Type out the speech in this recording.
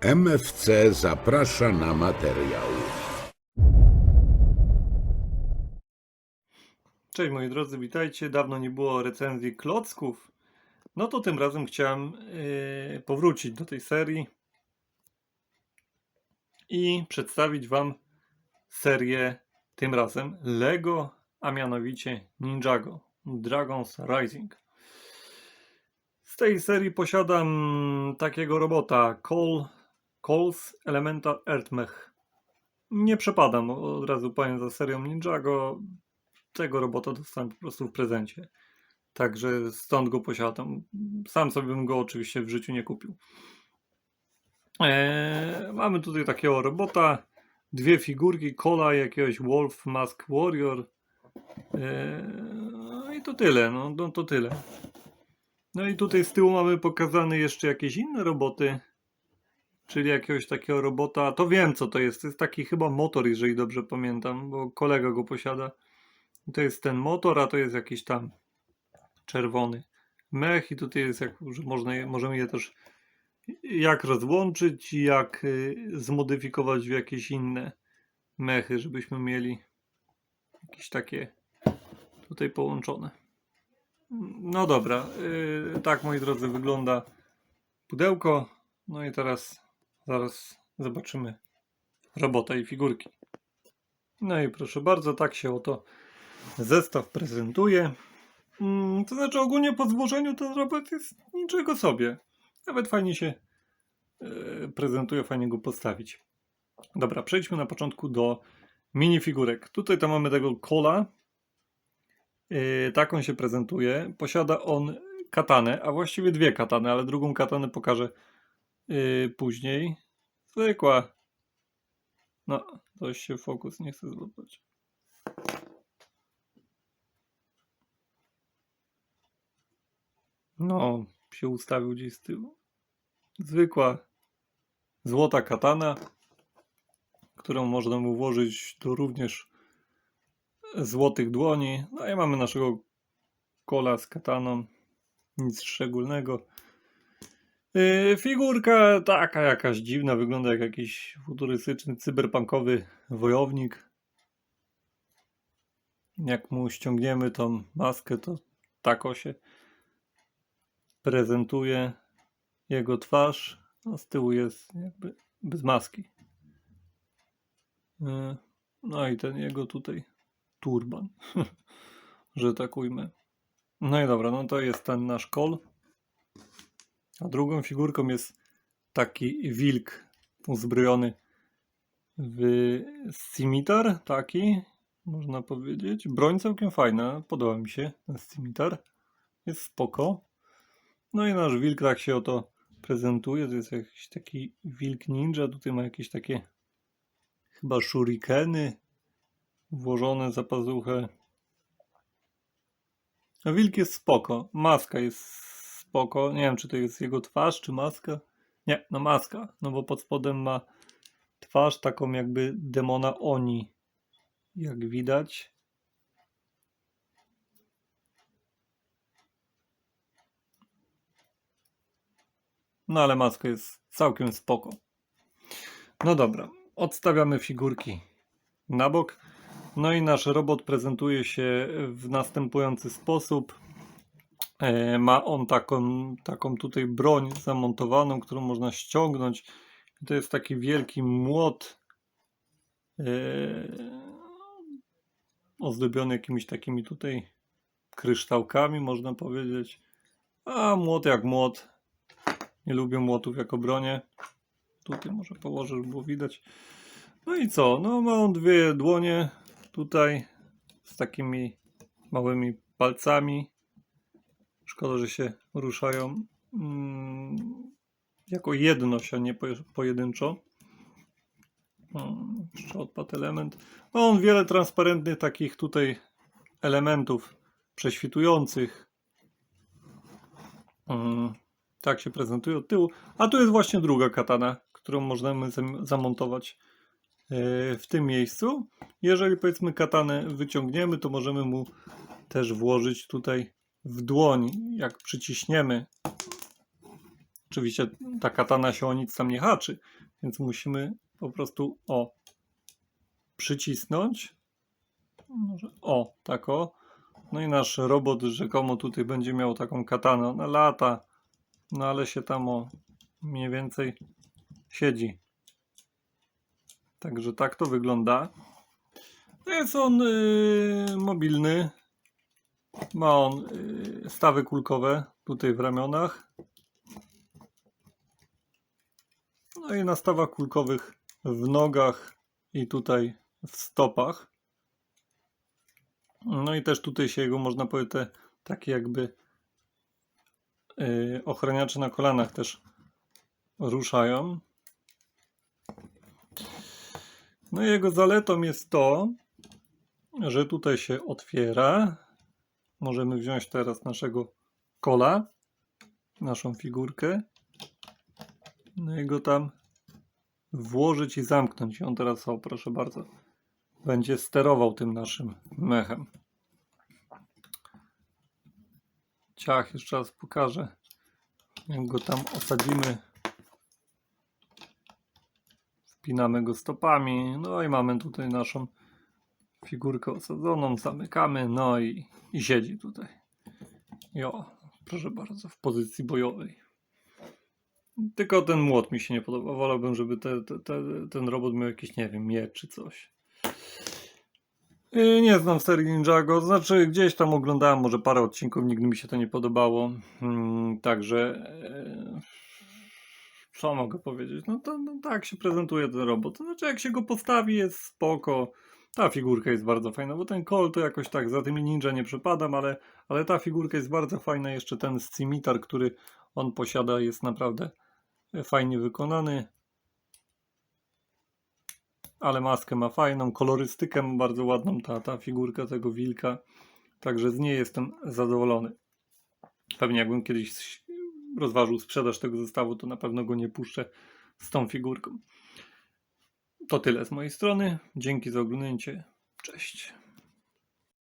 MFC zaprasza na materiał. Cześć moi drodzy, witajcie. Dawno nie było recenzji klocków. No to tym razem chciałem yy, powrócić do tej serii i przedstawić Wam serię tym razem Lego, a mianowicie Ninjago Dragon's Rising. Z tej serii posiadam takiego robota Cole, Cole's Elemental Earthmech. Nie przepadam, od razu powiem za serią Ninjago tego robota dostałem po prostu w prezencie. Także stąd go posiadam. Sam sobie bym go oczywiście w życiu nie kupił. Eee, mamy tutaj takiego robota, dwie figurki, kola jakiegoś Wolf Mask Warrior. Eee, I to tyle, no, no to tyle. No i tutaj z tyłu mamy pokazane jeszcze jakieś inne roboty. Czyli jakiegoś takiego robota. To wiem co to jest. To jest taki chyba motor, jeżeli dobrze pamiętam, bo kolega go posiada. To jest ten motor, a to jest jakiś tam czerwony mech i tutaj jest jak, że można je, możemy je też jak rozłączyć jak y, zmodyfikować w jakieś inne mechy, żebyśmy mieli jakieś takie tutaj połączone. No dobra, y, tak moi drodzy wygląda pudełko. No i teraz zaraz zobaczymy robota i figurki. No i proszę bardzo, tak się oto zestaw prezentuje. Mm, To znaczy ogólnie po złożeniu ten robot jest niczego sobie. Nawet fajnie się e, prezentuje, fajnie go postawić. Dobra, przejdźmy na początku do minifigurek. Tutaj to mamy tego kola. E, Tak on się prezentuje. Posiada on katanę, a właściwie dwie katany, ale drugą katanę pokażę e, później. Zwykła. No, coś się fokus nie chce złapać. No, się ustawił gdzieś z tyłu. Zwykła złota katana, którą można mu włożyć do również złotych dłoni. No i mamy naszego kola z kataną. Nic szczególnego. Yy, figurka taka jakaś dziwna, wygląda jak jakiś futurystyczny, cyberpunkowy wojownik. Jak mu ściągniemy tą maskę, to tako się prezentuje jego twarz, a z tyłu jest jakby bez maski. E, No i ten jego tutaj turban, że tak ujmę. No i dobra, no to jest ten nasz kol. A drugą figurką jest taki wilk uzbrojony w scimitar, taki, można powiedzieć. Broń całkiem fajna, podoba mi się ten scimitar. Jest spoko. No i nasz wilk tak się oto prezentuje. To jest jakiś taki wilk ninja. Tutaj ma jakieś takie chyba shurikeny włożone za pazuchę. A wilk jest spoko. Maska jest spoko. Nie wiem, czy to jest jego twarz, czy maska. Nie, no maska. No bo pod spodem ma twarz taką jakby demona Oni. Jak widać. No ale maska jest całkiem spoko. No dobra, odstawiamy figurki na bok. No i nasz robot prezentuje się w następujący sposób. E, Ma on taką, taką tutaj broń zamontowaną, którą można ściągnąć. To jest taki wielki młot e, ozdobiony jakimiś takimi tutaj kryształkami, można powiedzieć. A młot jak młot. Nie lubię młotów jako bronię. Tutaj może położę, żeby było widać. No i co? No ma on dwie dłonie tutaj z takimi małymi palcami. Szkoda, że się ruszają mm, jako jedność, a nie po- pojedynczo. Mm, Jeszcze odpadł element. Ma on wiele transparentnych takich tutaj elementów prześwitujących. Mm, tak się prezentuje od tyłu. A tu jest właśnie druga katana, którą możemy zam- zamontować e, w tym miejscu. Jeżeli powiedzmy katanę wyciągniemy, to możemy mu też włożyć tutaj w dłoń. Jak przyciśniemy, czy oczywiście ta katana się o nic tam nie haczy, więc musimy po prostu o przycisnąć. Może, o, tak o. No i nasz robot rzekomo tutaj będzie miał taką katanę. Ona lata, no ale się tam o mniej więcej siedzi. Także tak to wygląda. No Jest on yy, mobilny. Ma on yy, stawy kulkowe tutaj w ramionach. No i na stawach kulkowych w nogach i tutaj w stopach. No i też tutaj się jego, można powiedzieć, te takie jakby yy, ochraniacze na kolanach też ruszają. No i jego zaletą jest to, że tutaj się otwiera. Możemy wziąć teraz naszego kola, naszą figurkę. No i go tam włożyć i zamknąć. I on teraz, o proszę bardzo, będzie sterował tym naszym mechem. Ciach, jeszcze raz pokażę. Jak go tam osadzimy. Wpinamy go stopami. No i mamy tutaj naszą figurkę osadzoną. Zamykamy. No i, i siedzi tutaj. Jo, proszę bardzo, w pozycji bojowej. Tylko ten młot mi się nie podoba. Wolałbym, żeby te, te, te, ten robot miał jakiś, nie wiem, miecz czy coś. Yy, Nie znam serii Ninjago, znaczy gdzieś tam oglądałem może parę odcinków, nigdy mi się to nie podobało. Hmm, także e, co mogę powiedzieć? No to no, tak się prezentuje ten robot. Znaczy jak się go postawi jest spoko. Ta figurka jest bardzo fajna, bo ten Col to jakoś tak za tymi ninja nie przepadam, ale, ale ta figurka jest bardzo fajna. Jeszcze ten scimitar, który on posiada jest naprawdę fajnie wykonany. Ale maskę ma fajną, kolorystykę ma bardzo ładną ta, ta figurka tego wilka. Także z niej jestem zadowolony. Pewnie jakbym kiedyś rozważył sprzedaż tego zestawu, to na pewno go nie puszczę z tą figurką. To tyle z mojej strony. Dzięki za oglądnięcie. Cześć.